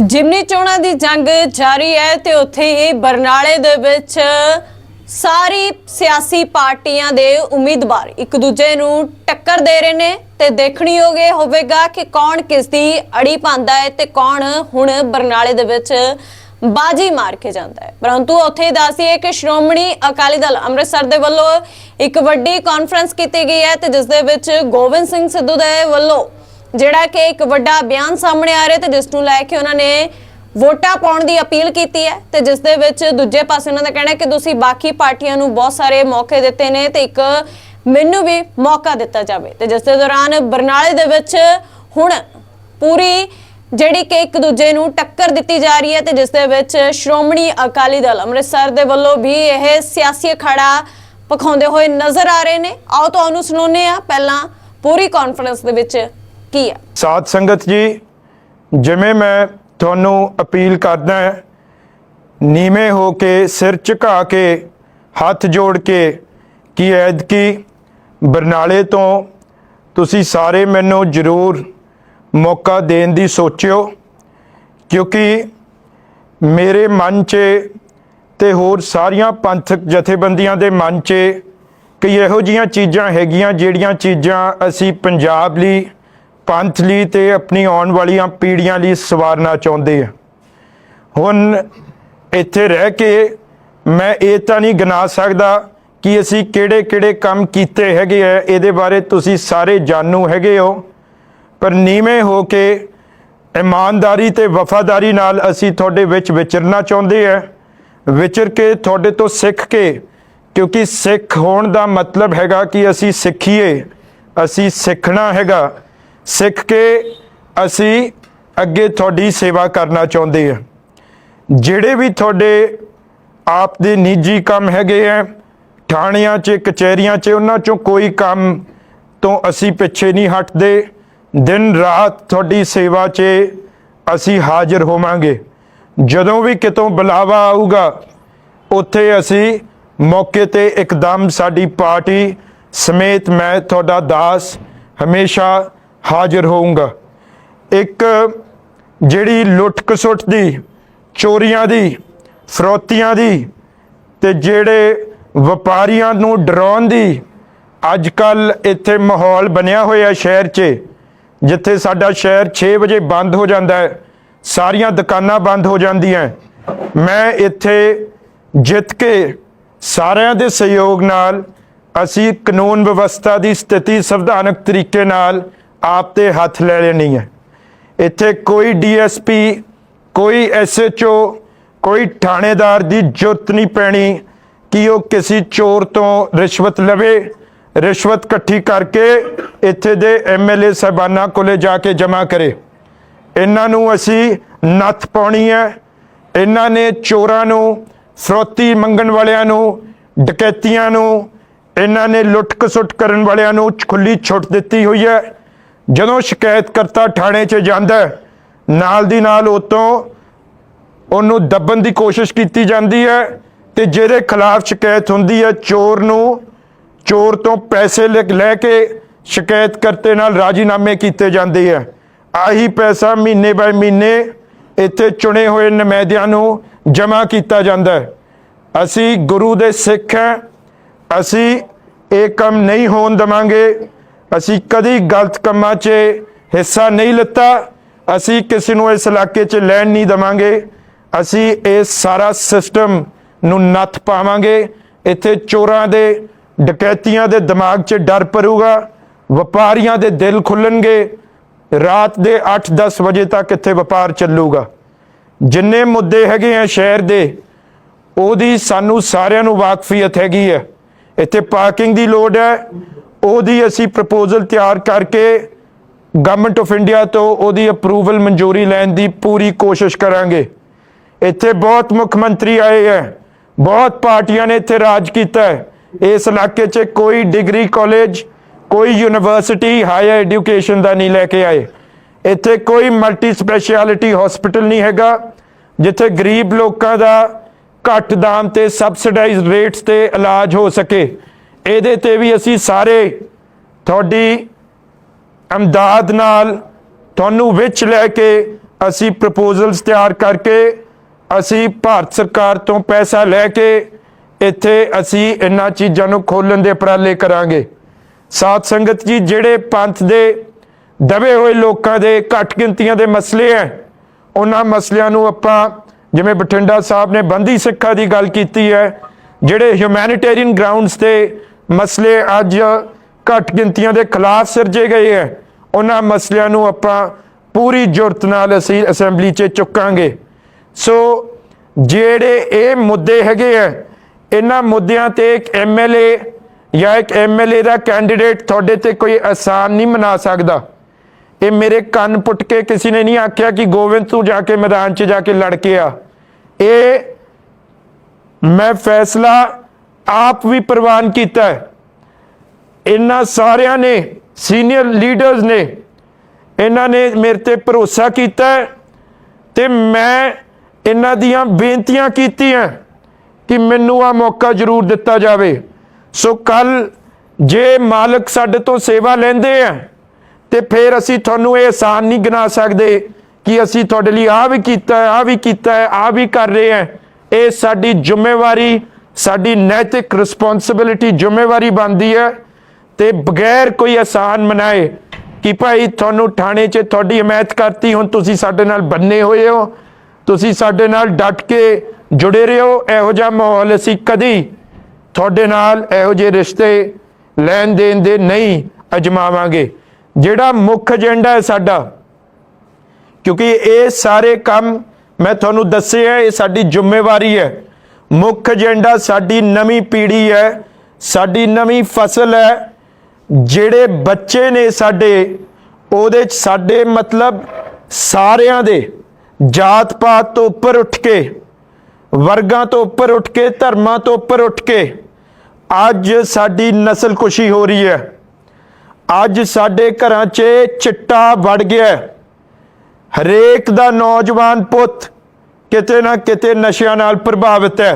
ਜਿਮਨੀ ਚੋਣਾਂ ਦੀ ਜੰਗ ਜਾਰੀ ਹੈ ਤੇ ਉੱਥੇ ਹੀ ਬਰਨਾਲੇ ਦੇ ਵਿੱਚ ਸਾਰੀ ਸਿਆਸੀ ਪਾਰਟੀਆਂ ਦੇ ਉਮੀਦਵਾਰ ਇੱਕ ਦੂਜੇ ਨੂੰ ਟੱਕਰ ਦੇ ਰਹੇ ਨੇ ਤੇ ਦੇਖਣੀ ਹੋਗੇ ਹੋਵੇਗਾ ਕਿ ਕੌਣ ਕਿਸ ਦੀ ਅੜੀ ਪਾਉਂਦਾ ਹੈ ਤੇ ਕੌਣ ਹੁਣ ਬਰਨਾਲੇ ਦੇ ਵਿੱਚ ਬਾਜੀ ਮਾਰ ਕੇ ਜਾਂਦਾ ਹੈ। ਪਰੰਤੂ ਉੱਥੇ ਦੱਸੀਏ ਕਿ ਸ਼੍ਰੋਮਣੀ ਅਕਾਲੀ ਦਲ ਅੰਮ੍ਰਿਤਸਰ ਦੇ ਵੱਲੋਂ ਇੱਕ ਵੱਡੀ ਕਾਨਫਰੰਸ ਕੀਤੀ ਗਈ ਹੈ ਤੇ ਜਿਸ ਦੇ ਵਿੱਚ ਗੋਬਿੰਦ ਸਿੰਘ ਸਿੱਧੂ ਦੇ ਵੱਲੋਂ ਜਿਹੜਾ ਕਿ ਇੱਕ ਵੱਡਾ ਬਿਆਨ ਸਾਹਮਣੇ ਆ ਰਿਹਾ ਤੇ ਜਿਸ ਨੂੰ ਲੈ ਕੇ ਉਹਨਾਂ ਨੇ ਵੋਟਾਂ ਪਾਉਣ ਦੀ ਅਪੀਲ ਕੀਤੀ ਹੈ ਤੇ ਜਿਸ ਦੇ ਵਿੱਚ ਦੂਜੇ ਪਾਸੇ ਉਹਨਾਂ ਦਾ ਕਹਿਣਾ ਹੈ ਕਿ ਤੁਸੀਂ ਬਾਕੀ ਪਾਰਟੀਆਂ ਨੂੰ ਬਹੁਤ ਸਾਰੇ ਮੌਕੇ ਦਿੱਤੇ ਨੇ ਤੇ ਇੱਕ ਮੈਨੂੰ ਵੀ ਮੌਕਾ ਦਿੱਤਾ ਜਾਵੇ। ਤੇ ਜਿਸ ਦੇ ਦੌਰਾਨ ਬਰਨਾਲੇ ਦੇ ਵਿੱਚ ਹੁਣ ਪੂਰੀ ਜਿਹੜੀ ਕਿ ਇੱਕ ਦੂਜੇ ਨੂੰ ਟੱਕਰ ਦਿੱਤੀ ਜਾ ਰਹੀ ਹੈ ਤੇ ਜਿਸ ਦੇ ਵਿੱਚ ਸ਼੍ਰੋਮਣੀ ਅਕਾਲੀ ਦਲ ਅੰਮ੍ਰਿਤਸਰ ਦੇ ਵੱਲੋਂ ਵੀ ਇਹ ਸਿਆਸੀ ਅਖਾੜਾ ਪਖਾਉਂਦੇ ਹੋਏ ਨਜ਼ਰ ਆ ਰਹੇ ਨੇ। ਆਓ ਤੁਹਾਨੂੰ ਸੁਣਾਉਂਦੇ ਆ ਪਹਿਲਾਂ ਪੂਰੀ ਕਾਨਫਰੰਸ ਦੇ ਵਿੱਚ ਕੀ ਆ ਸਾਧ ਸੰਗਤ ਜੀ, ਜਿਵੇਂ ਮੈਂ ਤੁਹਾਨੂੰ ਅਪੀਲ ਕਰਦਾ ਨੀਵੇਂ ਹੋ ਕੇ ਸਿਰ ਝੁਕਾ ਕੇ, ਹੱਥ ਜੋੜ ਕੇ ਕਿ ਐਦਕੀ ਬਰਨਾਲੇ ਤੋਂ ਤੁਸੀਂ ਸਾਰੇ ਮੈਨੂੰ ਜ਼ਰੂਰ ਮੌਕਾ ਦੇਣ ਦੀ ਸੋਚਿਓ, ਕਿਉਂਕਿ ਮੇਰੇ ਮਨ 'ਚ ਤੇ ਹੋਰ ਸਾਰੀਆਂ ਪੰਥਕ ਜਥੇਬੰਦੀਆਂ ਦੇ ਮਨ 'ਚ ਕਈ ਇਹੋ ਜੀਆਂ ਚੀਜ਼ਾਂ ਹੈਗੀਆਂ, ਜਿਹੜੀਆਂ ਚੀਜ਼ਾਂ ਅਸੀਂ ਪੰਜਾਬ ਲਈ ਪੰਥ ਲਈ ਤੇ ਆਪਣੀ ਆਉਣ ਵਾਲੀਆਂ ਪੀੜ੍ਹੀਆਂ ਲਈ ਸਵਾਰਨਾ ਚਾਹੁੰਦੇ ਆ। ਹੁਣ ਇੱਥੇ ਰਹਿ ਕੇ ਮੈਂ ਇਹ ਤਾਂ ਨਹੀਂ ਗਿਣਾ ਸਕਦਾ ਕਿ ਅਸੀਂ ਕਿਹੜੇ-ਕਿਹੜੇ ਕੰਮ ਕੀਤੇ ਹੈਗੇ ਆ। ਇਹਦੇ ਬਾਰੇ ਤੁਸੀਂ ਸਾਰੇ ਜਾਣੂ ਹੈਗੇ ਹੋ। ਪਰ ਨੀਵੇਂ ਹੋ ਕੇ ਇਮਾਨਦਾਰੀ ਤੇ ਵਫਾਦਾਰੀ ਨਾਲ ਅਸੀਂ ਤੁਹਾਡੇ ਵਿੱਚ ਵਿਚਰਨਾ ਚਾਹੁੰਦੇ ਆ। ਵਿਚਰ ਕੇ ਤੁਹਾਡੇ ਤੋਂ ਸਿੱਖ ਕੇ, ਕਿਉਂਕਿ ਸਿੱਖ ਹੋਣ ਦਾ ਮਤਲਬ ਹੈਗਾ ਕਿ ਅਸੀਂ ਸਿੱਖੀਏ, ਅਸੀਂ ਸਿੱਖਣਾ ਹੈਗਾ। ਸਿੱਖ ਕੇ ਅਸੀਂ ਅੱਗੇ ਤੁਹਾਡੀ ਸੇਵਾ ਕਰਨਾ ਚਾਹੁੰਦੇ ਆ ਜਿਹੜੇ ਵੀ ਤੁਹਾਡੇ ਆਪ ਦੇ ਨਿੱਜੀ ਕੰਮ ਹੈਗੇ ਆ ਥਾਣਿਆਂ 'ਚ, ਕਚਹਿਰੀਆਂ 'ਚ, ਉਹਨਾਂ 'ਚੋਂ ਕੋਈ ਕੰਮ ਤੋਂ ਅਸੀਂ ਪਿੱਛੇ ਨਹੀਂ ਹਟਦੇ। ਦਿਨ ਰਾਤ ਤੁਹਾਡੀ ਸੇਵਾ 'ਚ ਅਸੀਂ ਹਾਜ਼ਰ ਹੋਵਾਂਗੇ। ਜਦੋਂ ਵੀ ਕਿਤੋਂ ਬੁਲਾਵਾ ਆਊਗਾ, ਉੱਥੇ ਅਸੀਂ ਮੌਕੇ ਤੇ ਇੱਕਦਮ ਸਾਡੀ ਪਾਰਟੀ ਸਮੇਤ ਮੈਂ ਤੁਹਾਡਾ ਦਾਸ ਹਮੇਸ਼ਾ ਹਾਜ਼ਰ ਹੋਊਂਗਾ। ਇੱਕ ਜਿਹੜੀ ਲੁੱਟ ਖਸੁੱਟ ਦੀ, ਚੋਰੀਆਂ ਦੀ, ਫਰੋਤੀਆਂ ਦੀ ਤੇ ਜਿਹੜੇ ਵਪਾਰੀਆਂ ਨੂੰ ਡਰਾਉਣ ਦੀ ਅੱਜ ਕੱਲ ਇੱਥੇ ਮਾਹੌਲ ਬਣਿਆ ਹੋਇਆ ਸ਼ਹਿਰ 'ਚ, ਜਿੱਥੇ ਸਾਡਾ ਸ਼ਹਿਰ 6 ਵਜੇ ਬੰਦ ਹੋ ਜਾਂਦਾ ਹੈ, ਸਾਰੀਆਂ ਦੁਕਾਨਾਂ ਬੰਦ ਹੋ ਜਾਂਦੀਆਂ ਮੈਂ ਇੱਥੇ ਜਿੱਤ ਕੇ ਸਾਰਿਆਂ ਦੇ ਸਹਿਯੋਗ ਨਾਲ, ਅਸੀਂ ਕਾਨੂੰਨ ਵਿਵਸਥਾ ਦੀ ਸਥਿਤੀ ਸੰਵਿਧਾਨਕ ਤਰੀਕੇ ਨਾਲ ਆਪ ਤੇ ਹੱਥ ਲੈ ਲੈਣੀ ਹੈ। ਇੱਥੇ ਕੋਈ ਡੀਐਸਪੀ ਕੋਈ ਐਸਐਚਓ ਕੋਈ ਥਾਣੇਦਾਰ ਦੀ ਜੁਰਤ ਨਹੀਂ ਪੈਣੀ ਕਿ ਉਹ ਕਿਸੇ ਚੋਰ ਤੋਂ ਰਿਸ਼ਵਤ ਲਵੇ। ਰਿਸ਼ਵਤ ਇਕੱਠੀ ਕਰਕੇ ਇੱਥੇ ਦੇ ਐਮਐਲਏ ਸਾਹਿਬਾਨਾਂ ਕੋਲੇ ਜਾ ਕੇ ਜਮ੍ਹਾਂ ਕਰੇ। ਇਹਨਾਂ ਨੂੰ ਅਸੀਂ ਨੱਥ ਪਾਉਣੀ ਹੈ। ਇਹਨਾਂ ਨੇ ਚੋਰਾਂ ਨੂੰ, ਫਰੋਤੀ ਮੰਗਣ ਵਾਲਿਆਂ ਨੂੰ, ਡਕੈਤੀਆਂ ਨੂੰ, ਇਹਨਾਂ ਨੇ ਲੁੱਟ ਖਸੁੱਟ ਕਰਨ ਵਾਲਿਆਂ ਨੂੰ ਖੁੱਲੀ ਛੁੱਟ ਦਿੱਤੀ ਹੋਈ ਹੈ। ਜਦੋਂ ਸ਼ਿਕਾਇਤਕਰਤਾ ਥਾਣੇ 'ਚ ਜਾਂਦਾ ਨਾਲ ਦੀ ਨਾਲ ਉਤੋਂ ਉਹਨੂੰ ਦੱਬਣ ਦੀ ਕੋਸ਼ਿਸ਼ ਕੀਤੀ ਜਾਂਦੀ ਹੈ ਤੇ ਜਿਹਦੇ ਖਿਲਾਫ ਸ਼ਿਕਾਇਤ ਹੁੰਦੀ ਹੈ, ਚੋਰ ਨੂੰ ਚੋਰ ਤੋਂ ਪੈਸੇ ਲੈ ਲੈ ਕੇ ਸ਼ਿਕਾਇਤਕਰਤੇ ਨਾਲ ਰਾਜੀਨਾਮੇ ਕੀਤੇ ਜਾਂਦੇ ਹੈ ਆਹੀ ਪੈਸਾ ਮਹੀਨੇ ਬਾਏ ਮਹੀਨੇ ਇੱਥੇ ਚੁਣੇ ਹੋਏ ਨੁਮਾਇੰਦਿਆਂ ਨੂੰ ਜਮ੍ਹਾਂ ਕੀਤਾ ਜਾਂਦਾ ਹੈ। ਅਸੀਂ ਗੁਰੂ ਦੇ ਸਿੱਖ ਹਾਂ। ਅਸੀਂ ਇਹ ਕੰਮ ਨਹੀਂ ਹੋਣ ਦਵਾਂਗੇ। ਅਸੀਂ ਕਦੀ ਗਲਤ ਕੰਮਾਂ 'ਚ ਹਿੱਸਾ ਨਹੀਂ ਲਿੱਤਾ, ਅਸੀਂ ਕਿਸੇ ਨੂੰ ਇਸ ਇਲਾਕੇ 'ਚ ਲੈਣ ਨਹੀਂ ਦਵਾਂਗੇ, ਅਸੀਂ ਇਹ ਸਾਰਾ ਸਿਸਟਮ ਨੂੰ ਨੱਥ ਪਾਵਾਂਗੇ, ਇੱਥੇ ਚੋਰਾਂ ਦੇ, ਡਕੈਤੀਆਂ ਦੇ ਦਿਮਾਗ 'ਚ ਡਰ ਪਰੂਗਾ ਵਪਾਰੀਆਂ ਦੇ ਦਿਲ ਖੁੱਲਣਗੇ, ਰਾਤ ਦੇ 8-10 ਵਜੇ ਤੱਕ ਇੱਥੇ ਵਪਾਰ ਚੱਲੂਗਾ। ਜਿੰਨੇ ਮੁੱਦੇ ਹੈਗੇ ਆ ਸ਼ਹਿਰ ਦੇ, ਉਹਦੀ ਸਾਨੂੰ ਸਾਰਿਆਂ ਨੂੰ ਵਾਕਫੀਅਤ ਹੈਗੀ ਹੈ ਇੱਥੇ ਪਾਰਕਿੰਗ ਦੀ ਲੋੜ ਹੈ ਉਹਦੀ ਅਸੀਂ ਪ੍ਰਪੋਜ਼ਲ ਤਿਆਰ ਕਰਕੇ ਗਵਰਨਮੈਂਟ ਆਫ ਇੰਡੀਆ ਤੋਂ ਉਹਦੀ ਅਪਰੂਵਲ ਮਨਜ਼ੂਰੀ ਲੈਣ ਦੀ ਪੂਰੀ ਕੋਸ਼ਿਸ਼ ਕਰਾਂਗੇ। ਇੱਥੇ ਬਹੁਤ ਮੁੱਖ ਮੰਤਰੀ ਆਏ ਹੈ, ਬਹੁਤ ਪਾਰਟੀਆਂ ਨੇ ਇੱਥੇ ਰਾਜ ਕੀਤਾ ਹੈ। ਇਸ ਇਲਾਕੇ 'ਚ ਕੋਈ ਡਿਗਰੀ ਕਾਲਜ ਕੋਈ ਯੂਨੀਵਰਸਿਟੀ ਹਾਇਰ ਐਜੂਕੇਸ਼ਨ ਦਾ ਨਹੀਂ ਲੈ ਕੇ ਆਏ। ਇੱਥੇ ਕੋਈ ਮਲਟੀ ਸਪੈਸ਼ਲਿਟੀ ਹਸਪੀਟਲ ਨਹੀਂ ਹੈਗਾ, ਜਿੱਥੇ ਗਰੀਬ ਲੋਕਾਂ ਦਾ ਘੱਟ ਦਾਮ ਤੇ ਸਬਸਿਡਾਈਜ਼ਡ ਰੇਟਸ ਤੇ ਇਲਾਜ ਹੋ ਸਕੇ। ਇਹਦੇ ਤੇ ਵੀ ਅਸੀਂ ਸਾਰੇ ਤੁਹਾਡੀ ਅਮਦਾਦ ਨਾਲ ਤੁਹਾਨੂੰ ਵਿੱਚ ਲੈ ਕੇ ਅਸੀਂ ਪ੍ਰਪੋਜ਼ਲਸ ਤਿਆਰ ਕਰਕੇ ਅਸੀਂ ਭਾਰਤ ਸਰਕਾਰ ਤੋਂ ਪੈਸਾ ਲੈ ਕੇ ਇੱਥੇ ਅਸੀਂ ਇਹਨਾਂ ਚੀਜ਼ਾਂ ਨੂੰ ਖੋਲਣ ਦੇ ਉਪਰਾਲੇ ਕਰਾਂਗੇ। ਸਾਧ ਸੰਗਤ ਜੀ, ਜਿਹੜੇ ਪੰਥ ਦੇ ਦਬੇ ਹੋਏ ਲੋਕਾਂ ਦੇ ਘੱਟ ਗਿਣਤੀਆਂ ਦੇ ਮਸਲੇ ਹੈ ਉਹਨਾਂ ਮਸਲਿਆਂ ਨੂੰ ਆਪਾਂ ਜਿਵੇਂ ਬਠਿੰਡਾ ਸਾਹਿਬ ਨੇ ਬੰਦੀ ਸਿੱਖਾਂ ਦੀ ਗੱਲ ਕੀਤੀ ਹੈ ਜਿਹੜੇ ਹਿਊਮੈਨਿਟੇਰੀਅਨ ਗਰਾਊਂਡਸ ਤੇ ਮਸਲੇ ਅੱਜ ਘੱਟ ਗਿਣਤੀਆਂ ਦੇ ਖਿਲਾਫ ਸਿਰਜੇ ਗਏ ਹੈ। ਉਹਨਾਂ ਮਸਲਿਆਂ ਨੂੰ ਆਪਾਂ ਪੂਰੀ ਜੁਰਤ ਨਾਲ ਅਸੀਂ ਅਸੈਂਬਲੀ 'ਚ ਚੁੱਕਾਂਗੇ। ਸੋ ਜਿਹੜੇ ਇਹ ਮੁੱਦੇ ਹੈਗੇ ਆ ਇਹਨਾਂ ਮੁੱਦਿਆਂ ਤੇ ਇੱਕ ਐਮਐਲਏ ਜਾਂ ਇੱਕ ਐਮਐਲਏ ਦਾ ਕੈਂਡੀਡੇਟ ਤੁਹਾਡੇ ਤੇ ਕੋਈ ਆਸਾਨ ਨਹੀਂ ਮਨਾ ਸਕਦਾ। ਇਹ ਮੇਰੇ ਕੰਨ ਪੁੱਟ ਕੇ ਕਿਸੇ ਨੇ ਨਹੀਂ ਆਖਿਆ ਕਿ ਗੋਬਿੰਦ ਤੂੰ ਜਾ ਕੇ ਮੈਦਾਨ 'ਚ ਜਾ ਕੇ ਲੜ ਕੇ ਆ। ਇਹ ਮੈਂ ਫੈਸਲਾ ਆਪ ਵੀ ਪ੍ਰਵਾਨ ਕੀਤਾ ਹੈ। ਇਹਨਾਂ ਸਾਰਿਆਂ ਨੇ ਸੀਨੀਅਰ ਲੀਡਰਸ ਨੇ, ਇਹਨਾਂ ਨੇ ਮੇਰੇ ਤੇ ਭਰੋਸਾ ਕੀਤਾ ਹੈ ਤੇ ਮੈਂ ਇਹਨਾਂ ਦੀਆਂ ਬੇਨਤੀਆਂ ਕੀਤੀਆਂ ਕਿ ਮੈਨੂੰ ਆ ਮੌਕਾ ਜ਼ਰੂਰ ਦਿੱਤਾ ਜਾਵੇ। ਸੋ ਕੱਲ ਜੇ ਮਾਲਕ ਸਾਡੇ ਤੋਂ ਸੇਵਾ ਲੈਂਦੇ ਆ ਤੇ ਫਿਰ ਅਸੀਂ ਤੁਹਾਨੂੰ ਇਹ ਆਸਾਨ ਨਹੀਂ ਗਿਣਾ ਸਕਦੇ ਕਿ ਅਸੀਂ ਤੁਹਾਡੇ ਲਈ ਆਹ ਵੀ ਕੀਤਾ ਹੈ, ਆਹ ਵੀ ਕੀਤਾ ਹੈ, ਆਹ ਵੀ ਕਰ ਰਹੇ ਹਾਂ। ਇਹ ਸਾਡੀ ਜ਼ਿੰਮੇਵਾਰੀ ਸਾਡੀ ਨੈਤਿਕ ਰਿਸਪੌਂਸਿਬਿਲਿਟੀ ਜ਼ਿੰਮੇਵਾਰੀ ਬਣਦੀ ਹੈ ਤੇ ਬਗੈਰ ਕੋਈ ਆਸਾਨ ਮਨਾਏ ਕਿ ਭਾਈ ਤੁਹਾਨੂੰ ਥਾਣੇ 'ਚ ਤੁਹਾਡੀ ਹਮਾਇਤ ਕਰਤੀ, ਹੁਣ ਤੁਸੀਂ ਸਾਡੇ ਨਾਲ ਬੰਨੇ ਹੋਏ ਹੋ, ਤੁਸੀਂ ਸਾਡੇ ਨਾਲ ਡਟ ਕੇ ਜੁੜੇ ਰਹੋ, ਇਹੋ ਜਿਹਾ ਮਾਹੌਲ ਅਸੀਂ ਕਦੀ ਤੁਹਾਡੇ ਨਾਲ ਇਹੋ ਜਿਹੇ ਰਿਸ਼ਤੇ ਲੈਣ ਦੇਣ ਦੇ ਨਹੀਂ ਅਜਮਾਵਾਂਗੇ। ਜਿਹੜਾ ਮੁੱਖ ਏਜੰਡਾ ਹੈ ਸਾਡਾ, ਕਿਉਂਕਿ ਇਹ ਸਾਰੇ ਕੰਮ ਮੈਂ ਤੁਹਾਨੂੰ ਦੱਸਿਆ, ਇਹ ਸਾਡੀ ਜ਼ਿੰਮੇਵਾਰੀ ਹੈ। ਮੁੱਖ ਏਜੰਡਾ ਸਾਡੀ ਨਵੀਂ ਪੀੜ੍ਹੀ ਹੈ, ਸਾਡੀ ਨਵੀਂ ਫਸਲ ਹੈ। ਜਿਹੜੇ ਬੱਚੇ ਨੇ ਸਾਡੇ, ਉਹਦੇ ਚ ਸਾਡੇ ਮਤਲਬ ਸਾਰਿਆਂ ਦੇ ਜਾਤ ਪਾਤ ਤੋਂ ਉੱਪਰ ਉੱਠ ਕੇ, ਵਰਗਾਂ ਤੋਂ ਉੱਪਰ ਉੱਠ ਕੇ, ਧਰਮਾਂ ਤੋਂ ਉੱਪਰ ਉੱਠ ਕੇ, ਅੱਜ ਸਾਡੀ ਨਸਲ ਕੁਸ਼ੀ ਹੋ ਰਹੀ ਹੈ। ਅੱਜ ਸਾਡੇ ਘਰਾਂ 'ਚ ਚਿੱਟਾ ਵੜ ਗਿਆ ਹਰੇਕ ਦਾ ਨੌਜਵਾਨ ਪੁੱਤ ਕਿਤੇ ਨਾ ਕਿਤੇ ਨਸ਼ਿਆਂ ਨਾਲ ਪ੍ਰਭਾਵਿਤ ਹੈ।